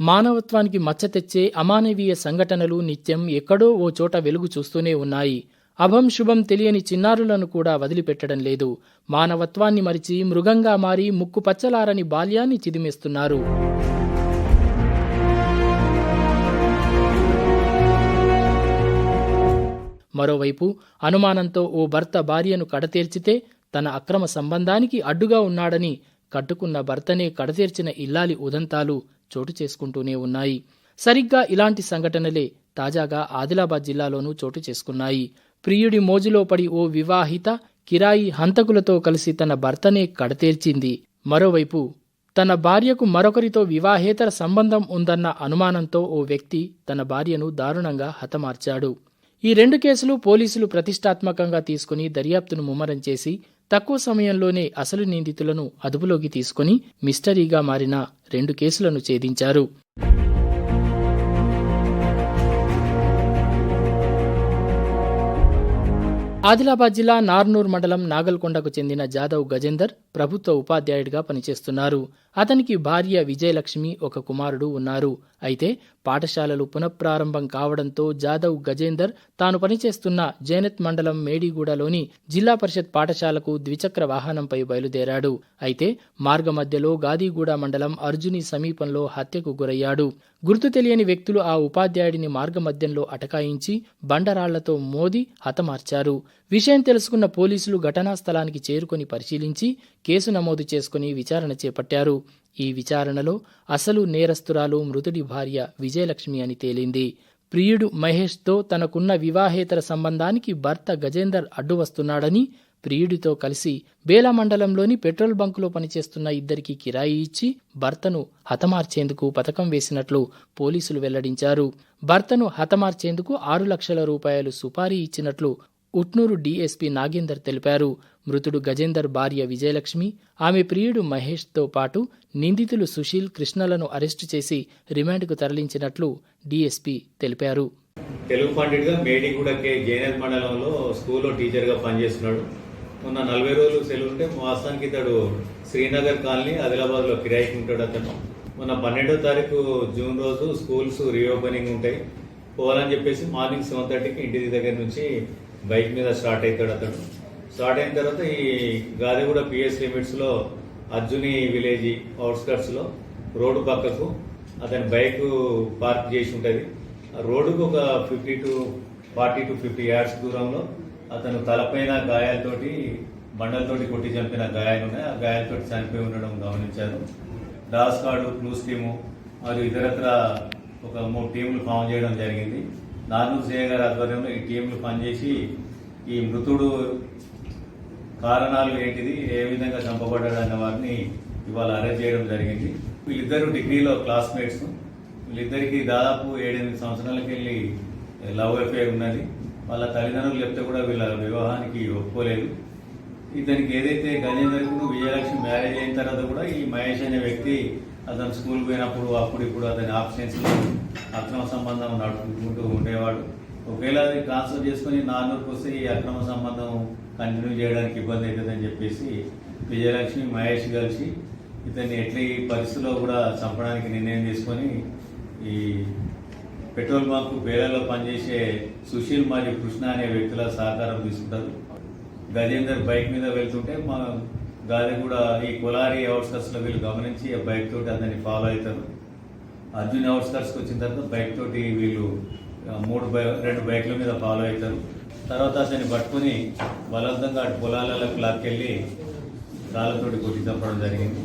మానవత్వానికి మచ్చ తెచ్చే అమానవీయ సంఘటనలు నిత్యం ఎక్కడో ఓ చోట వెలుగు చూస్తూనే ఉన్నాయి. అభం శుభం తెలియని చిన్నారులను కూడా వదిలిపెట్టడం లేదు. మానవత్వాన్ని మరిచి మృగంగా మారి ముక్కు పచ్చలారని బాల్యాన్ని చిదిమేస్తున్నారు. మరోవైపు అనుమానంతో ఓ భర్త భార్యను కడతేర్చితే తన అక్రమ సంబంధానికి అడ్డుగా ఉన్నాడని కట్టుకున్న భర్తనే కడతీర్చిన ఇల్లాలి ఉదంతాలు చోటు చేసుకుంటూనే ఉన్నాయి. సరిగ్గా ఇలాంటి సంఘటనలే తాజాగా ఆదిలాబాద్ జిల్లాలోనూ చోటు చేసుకున్నాయి. ప్రియుడి మోజులో పడి ఓ వివాహిత కిరాయి హంతకులతో కలిసి తన భర్తనే కడతేర్చింది. మరోవైపు తన భార్యకు మరొకరితో వివాహేతర సంబంధం ఉందన్న అనుమానంతో ఓ వ్యక్తి తన భార్యను దారుణంగా హతమార్చాడు. ఈ రెండు కేసులు పోలీసులు ప్రతిష్టాత్మకంగా తీసుకుని దర్యాప్తును ముమ్మరం చేసి తక్కువ సమయంలోనే అసలు నిందితులను అదుపులోకి తీసుకుని మిస్టరీగా మారిన రెండు కేసులను ఛేదించారు. ఆదిలాబాద్ జిల్లా నార్నూర్ మండలం నాగల్కొండకు చెందిన జాదవ్ గజేందర్ ప్రభుత్వ ఉపాధ్యాయుడిగా పనిచేస్తున్నారు. అతనికి భార్య విజయలక్ష్మి ఒక కుమారుడు ఉన్నారు. అయితే పాఠశాలలు పునఃప్రారంభం కావడంతో జాదవ్ గజేందర్ తాను పనిచేస్తున్న జైనత్ మండలం మేడిగూడలోని జిల్లా పరిషత్ పాఠశాలకు ద్విచక్ర వాహనంపై బయలుదేరాడు. అయితే మార్గమధ్యలో గాదిగూడ మండలం అర్జుని సమీపంలో హత్యకు గురయ్యాడు. గుర్తు తెలియని వ్యక్తులు ఆ ఉపాధ్యాయుడిని మార్గమధ్యంలో అటకాయించి బండరాళ్ళతో మోది హతమార్చారు. విషయం తెలుసుకున్న పోలీసులు ఘటనా స్థలానికి చేరుకొని పరిశీలించి కేసు నమోదు చేసుకుని విచారణ చేపట్టారు. ఈ విచారణలో అసలు నేరస్తురాలు మృతుడి భార్య విజయలక్ష్మి అని తేలింది. ప్రియుడు మహేష్తో తనకున్న వివాహేతర సంబంధానికి భర్త గజేందర్ అడ్డు వస్తున్నాడని ప్రియుడితో కలిసి బేల మండలంలోని పెట్రోల్ బంకులో పనిచేస్తున్న ఇద్దరికి కిరాయి ఇచ్చి భర్తను హతమార్చేందుకు పథకం వేసినట్లు పోలీసులు వెల్లడించారు. భర్తను హతమార్చేందుకు ఆరు లక్షల రూపాయలు సుపారీ ఇచ్చినట్లు ఉట్నూరు డీఎస్పీ నాగేందర్ తెలిపారు. మృతుడు గజేందర్ భార్య విజయలక్ష్మి ఆమె ప్రియుడు మహేష్తో పాటు నిందితులు సుశీల్ కృష్ణలను అరెస్టు చేసి రిమాండ్కు తరలించినట్లు డీఎస్పీ తెలిపారు. తెలుగు పండిట్గా మేడిగూడకే జైనత్ మండలంలో స్కూల్లో టీచర్గా పనిచేస్తున్నాడు. మొన్న నలభై రోజులు సెలవు ఉంటే వాస్తవానికి ఇతడు శ్రీనగర్ కాలనీ ఆదిలాబాద్లో కిరాయికి ఉంటాడు అతను. మొన్న పన్నెండో తారీఖు జూన్ రోజు స్కూల్స్ రీఓపెనింగ్ ఉంటాయి. పోవాలని చెప్పేసి మార్నింగ్ సెవెన్ థర్టీకి ఇంటి దగ్గర నుంచి బైక్ మీద స్టార్ట్ అవుతాడు అతడు స్టార్ట్ అయిన తర్వాత ఈ గాదిగూడ పిఎస్ లిమిట్స్లో అర్జుని విలేజ్ అవుట్స్కట్స్లో రోడ్డు పక్కకు అతని బైక్ పార్క్ చేసి ఉంటుంది. ఆ రోడ్డుకు ఒక fifty to forty to fifty yards దూరంలో అతను తలపైన గాయాలతోటి బండలతోటి కొట్టి చంపిన గాయాలు ఉన్నాయి. ఆ గాయాలతోటి చనిపోయి ఉండడం గమనించారు డాస్ కార్డు క్లూస్ టీము మరియు ఇతరత్ర ఒక మూడు టీములు ఫామ్ చేయడం జరిగింది. నార్నూర్ సిఐ గారి ఆధ్వర్యంలో ఈ టీంలు పనిచేసి ఈ మృతుడు కారణాలు ఏంటిది ఏ విధంగా చంపబడ్డాడు అన్న వారిని ఇవాళ అరెస్ట్ చేయడం జరిగింది. వీళ్ళిద్దరు డిగ్రీలో క్లాస్మేట్స్. వీళ్ళిద్దరికి దాదాపు ఏడెనిమిది సంవత్సరాలకి వెళ్ళి లవ్ అఫేర్ ఉన్నది. వాళ్ళ తల్లిదండ్రులు చెప్తే కూడా వీళ్ళ వివాహానికి ఒప్పుకోలేదు. ఇతనికి ఏదైతే గజేందర్కు విజయలక్ష్మి మ్యారేజ్ అయిన తర్వాత కూడా ఈ మహేష్ అనే వ్యక్తి అతను స్కూల్ పోయినప్పుడు అప్పుడు ఇప్పుడు అతని ఆబ్సెన్స్ అక్రమ సంబంధం నడుపుకుంటూ ఉండేవాడు. ఒకవేళ అది ట్రాన్స్ఫర్ చేసుకుని నాన్నూరుకు వస్తే ఈ అక్రమ సంబంధం కంటిన్యూ చేయడానికి ఇబ్బంది అవుతుందని చెప్పేసి విజయలక్ష్మి మహేష్ కలిసి ఇతన్ని ఎట్లా ఈ పరిస్థితిలో కూడా చంపడానికి నిర్ణయం తీసుకొని ఈ పెట్రోల్ బంక్ బేలలో పనిచేసే సుశీల్ మరియు కృష్ణ అనే వ్యక్తుల సహకారం తీసుకుంటారు. గజేందర్ బైక్ మీద వెళ్తుంటే మా గాలి కూడా ఈ కొలారి అవుట్స్కట్స్ వీళ్ళు గమనించి ఆ బైక్ తోటి అతన్ని ఫాలో అవుతారు. అర్జున్ అవుట్స్కట్స్కి వచ్చిన తర్వాత బైక్ తోటి వీళ్ళు మూడు బై రెండు బైక్ల మీద ఫాలో అవుతారు. తర్వాత అతన్ని పట్టుకుని బలవంతంగా అటు పొలాలకు లాక్కెళ్ళి రాళ్ళతోటి కొట్టి చంపడం జరిగింది.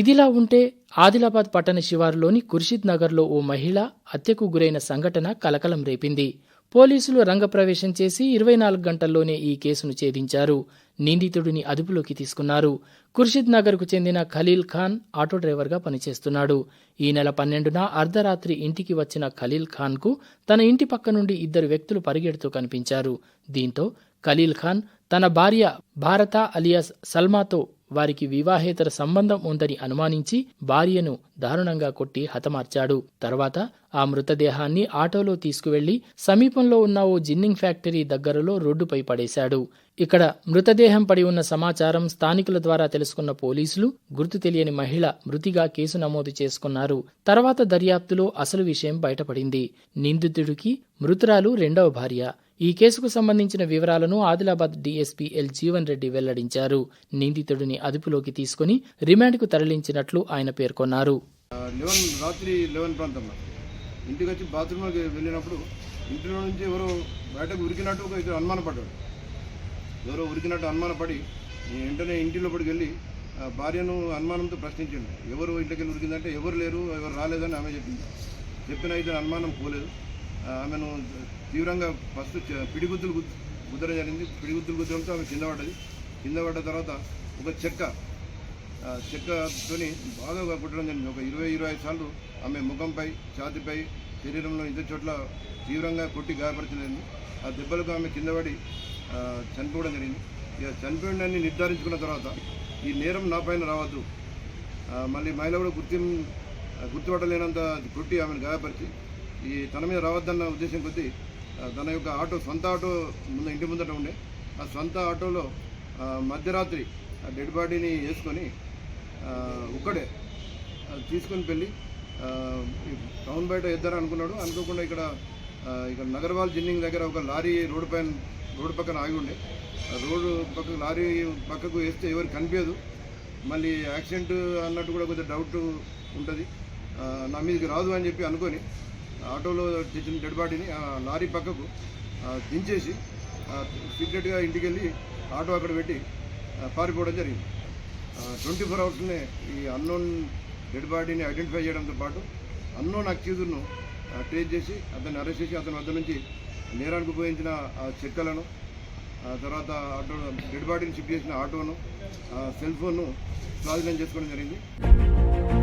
ఇదిలా ఉంటే ఆదిలాబాద్ పట్టణ శివారులోని ఖుర్షిద్ నగర్లో ఓ మహిళ హత్యకు గురైన సంఘటన కలకలం రేపింది. పోలీసులు రంగప్రవేశం చేసి ఇరవై నాలుగు గంటల్లోనే ఈ కేసును ఛేదించారు. నిందితుడిని అదుపులోకి తీసుకున్నారు. ఖుర్షిద్ నగర్కు చెందిన ఖలీల్ ఖాన్ ఆటో డ్రైవర్గా పనిచేస్తున్నాడు. ఈ నెల పన్నెండున అర్ధరాత్రి ఇంటికి వచ్చిన ఖలీల్ ఖాన్కు తన ఇంటి పక్క నుండి ఇద్దరు వ్యక్తులు పరిగెడుతూ కనిపించారు. దీంతో ఖలీల్ ఖాన్ తన భార్య భారత అలియాస్ సల్మాతో వారికి వివాహేతర సంబంధం ఉందని అనుమానించి భార్యను దారుణంగా కొట్టి హతమార్చాడు. తర్వాత ఆ మృతదేహాన్ని ఆటోలో తీసుకువెళ్ళి సమీపంలో ఉన్న ఓ జిన్నింగ్ ఫ్యాక్టరీ దగ్గరలో రోడ్డుపై పడేశాడు. ఇక్కడ మృతదేహం పడి ఉన్న సమాచారం స్థానికుల ద్వారా తెలుసుకున్న పోలీసులు గుర్తు తెలియని మహిళ మృతిగా కేసు నమోదు చేసుకున్నారు. తర్వాత దర్యాప్తులో అసలు విషయం బయటపడింది. నిందితుడికి మృతురాలు రెండవ భార్య. ఈ కేసుకు సంబంధించిన వివరాలను ఆదిలాబాద్ డీఎస్పీ ఎల్ జీవన్ రెడ్డి వెల్లడించారు. నిందితుడిని అదుపులోకి తీసుకుని రిమాండ్కు తరలించినట్లు ఆయన పేర్కొన్నారు. లెవెన్ రాత్రి లెవెన్ ప్రాంతంలో ఇంటికి వచ్చి బాత్రూంలోకి వెళ్ళినప్పుడు ఇంటిలో నుంచి ఎవరో బయటకు ఉరికినట్టు ఒక ఇద్దరు అనుమానపడ్డాడు ఎవరో ఉరికినట్టు అనుమానపడి వెంటనే ఇంటి లోపలికి వెళ్ళి భార్యను అనుమానంతో ప్రశ్నించండి. ఎవరు ఇంటికి వెళ్ళి ఉరికిందంటే ఎవరు లేరు ఎవరు రాలేదని ఆమె చెప్పింది. చెప్పిన ఇద్దరు అనుమానం పోలేదు. ఆమెను తీవ్రంగా ఫస్ట్ పిడిగుద్దులు గుద్ద- గుద్దడం జరిగింది. పిడిగుద్దులు గుద్దడంతో ఆమె కింద పడ్డది. కింద పడ్డ తర్వాత ఒక చెక్క చెక్కతోని బాగా కుట్టడం జరిగింది. ఒక ఇరవై ఇరవై ఐదు సార్లు ఆమె ముఖంపై ఛాతిపై శరీరంలో ఇంత చోట్ల తీవ్రంగా కొట్టి గాయపరచలేదు ఆ దెబ్బలకు ఆమె కింద పడి చనిపోవడం జరిగింది. ఇక చనిపోయిందని నిర్ధారించుకున్న తర్వాత ఈ నేరం నా పైన రావద్దు. మళ్ళీ మహిళ కూడా గుర్తి గుర్తుపట్టలేనంత కొట్టి ఆమెను గాయపరిచి ఈ తన మీద రావద్దన్న ఉద్దేశం కొద్దీ తన యొక్క ఆటో సొంత ఆటో ముందు ఇంటి ముందట ఉండే. ఆ సొంత ఆటోలో మధ్యరాత్రి ఆ డెడ్ బాడీని వేసుకొని ఒక్కడే తీసుకొని వెళ్ళి ఈ టౌన్ బయట వేద్దారని అనుకున్నాడు. అనుకోకుండా ఇక్కడ ఇక్కడ నగర్వాల్ జిన్నింగ్ దగ్గర ఒక లారీ రోడ్డు పైన రోడ్డు పక్కన ఆగి ఉండే. ఆ రోడ్డు పక్కకు లారీ పక్కకు వేస్తే ఎవరికి కనిపించదు. మళ్ళీ యాక్సిడెంట్ అన్నట్టు కూడా కొంచెం డౌట్ ఉంటుంది. నా మీదకి రాదు అని చెప్పి అనుకొని ఆటోలో తెచ్చిన డెడ్ బాడీని లారీ పక్కకు దించేసి సీక్రెట్గా ఇంటికి వెళ్ళి ఆటో అక్కడ పెట్టి పారిపోవడం జరిగింది. ట్వంటీ ఫోర్ అవర్స్నే ఈ అన్నోన్ డెడ్ బాడీని ఐడెంటిఫై చేయడంతో పాటు అన్నోన్ అక్యూజర్ను ట్రేస్ చేసి అతన్ని అరెస్ట్ చేసి అతని వద్ద నుంచి నేరానికి ఉపయోగించిన చెక్కలను ఆ తర్వాత ఆటో డెడ్ బాడీని షిఫ్ట్ చేసిన ఆటోను ఆ సెల్ ఫోన్ను స్వాధీనం చేసుకోవడం జరిగింది.